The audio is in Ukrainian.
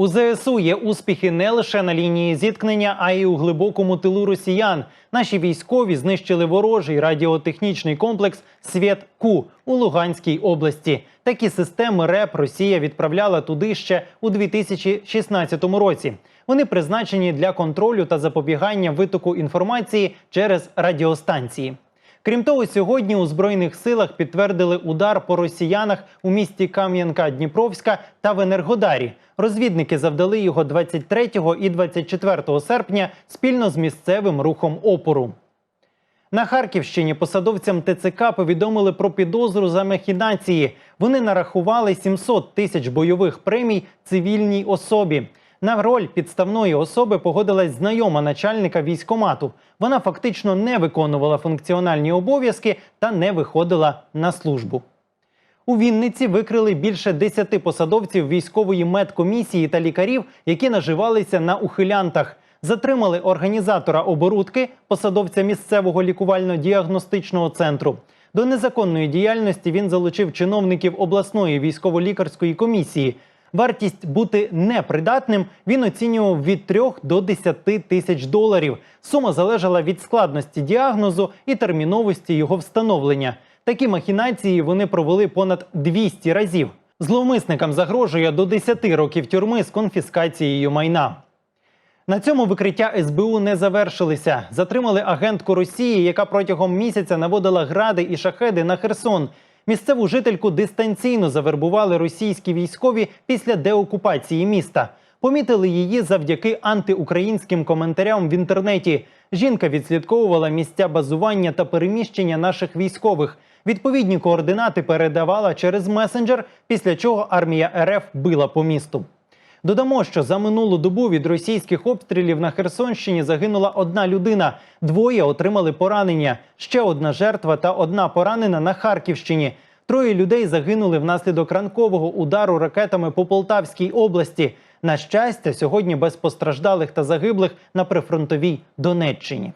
У ЗСУ є успіхи не лише на лінії зіткнення, а й у глибокому тилу росіян. Наші військові знищили ворожий радіотехнічний комплекс Свєт Ку у Луганській області. Такі системи РЕП Росія відправляла туди ще у 2016 році. Вони призначені для контролю та запобігання витоку інформації через радіостанції. Крім того, сьогодні у збройних силах підтвердили удар по росіянах у місті Кам'янка-Дніпровська та в Енергодарі. Розвідники завдали його 23 і 24 серпня спільно з місцевим рухом опору. На Харківщині посадовцям ТЦК повідомили про підозру за махінації. Вони нарахували 700 тисяч бойових премій цивільній особі. На роль підставної особи погодилась знайома начальника військомату. Вона фактично не виконувала функціональні обов'язки та не виходила на службу. У Вінниці викрили більше 10 посадовців військової медкомісії та лікарів, які наживалися на ухилянтах. Затримали організатора оборудки, посадовця місцевого лікувально-діагностичного центру. До незаконної діяльності він залучив чиновників обласної військово-лікарської комісії. Вартість бути непридатним він оцінював від 3 до 10 тисяч доларів. Сума залежала від складності діагнозу і терміновості його встановлення. Такі махінації вони провели понад 200 разів. Зловмисникам загрожує до 10 років тюрми з конфіскацією майна. На цьому викриття СБУ не завершилися. Затримали агентку Росії, яка протягом місяця наводила гради і шахеди на Херсон. Місцеву жительку дистанційно завербували російські військові після деокупації міста. Помітили її завдяки антиукраїнським коментарям в інтернеті. Жінка відслідковувала місця базування та переміщення наших військових. Відповідні координати передавала через месенджер, після чого армія РФ била по місту. Додамо, що за минулу добу від російських обстрілів на Херсонщині загинула одна людина. Двоє отримали поранення. Ще одна жертва та одна поранена на Харківщині. Троє людей загинули внаслідок ранкового удару ракетами по Полтавській області. На щастя, сьогодні без постраждалих та загиблих на прифронтовій Донеччині.